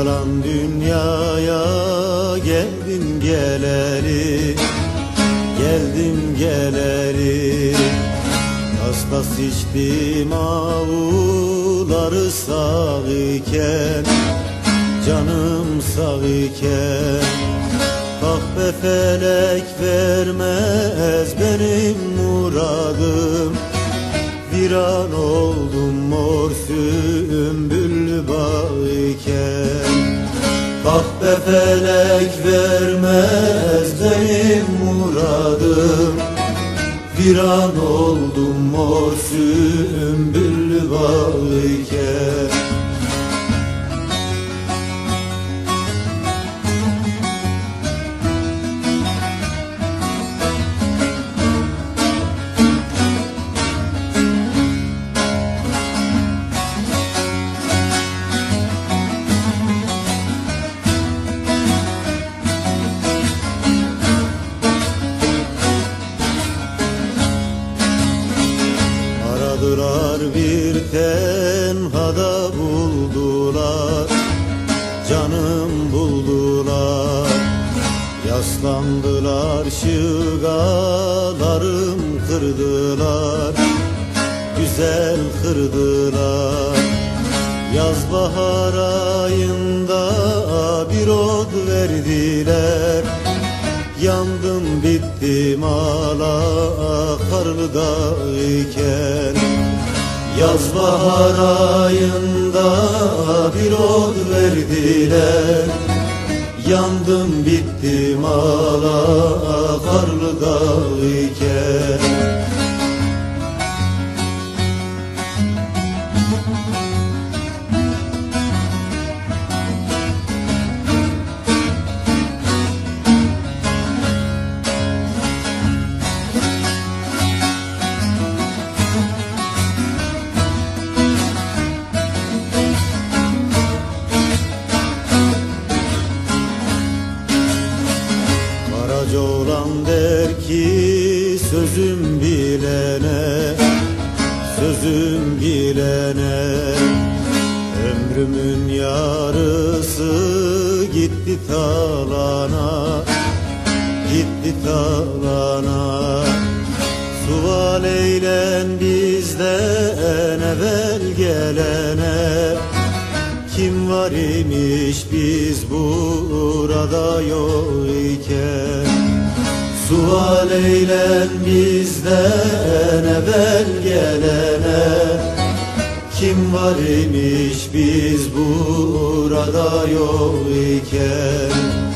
yalan dünyaya geldim geleli Geldim geleli. Hastas içtim avuları sağ iken Canım sağ iken. Ah be felek vermez benim muradım. Viran oldum mor sümbüllü Be felek vermez benim muradım. Viran oldum mor sümbüllü bağ Aradılar bir tenhada buldular. Canım buldular. Yaslandılar şıgalarım kırdılar. Güzel kırdılar. Yaz bahar ayında bir od verdiler Yandım bittim ala karlı dağ-iken Yaz bahar ayında bir od verdiler. Yandım bittim ala karlı Karaca sözüm bilene Sözüm bilene. Ömrümün yarısı gitti talana Gitti talana Sual eylen bizden evvel gelene. Kim var imiş biz burada yok iken Sual eylen bizden evvel gelene. Kim var imiş biz burada yok iken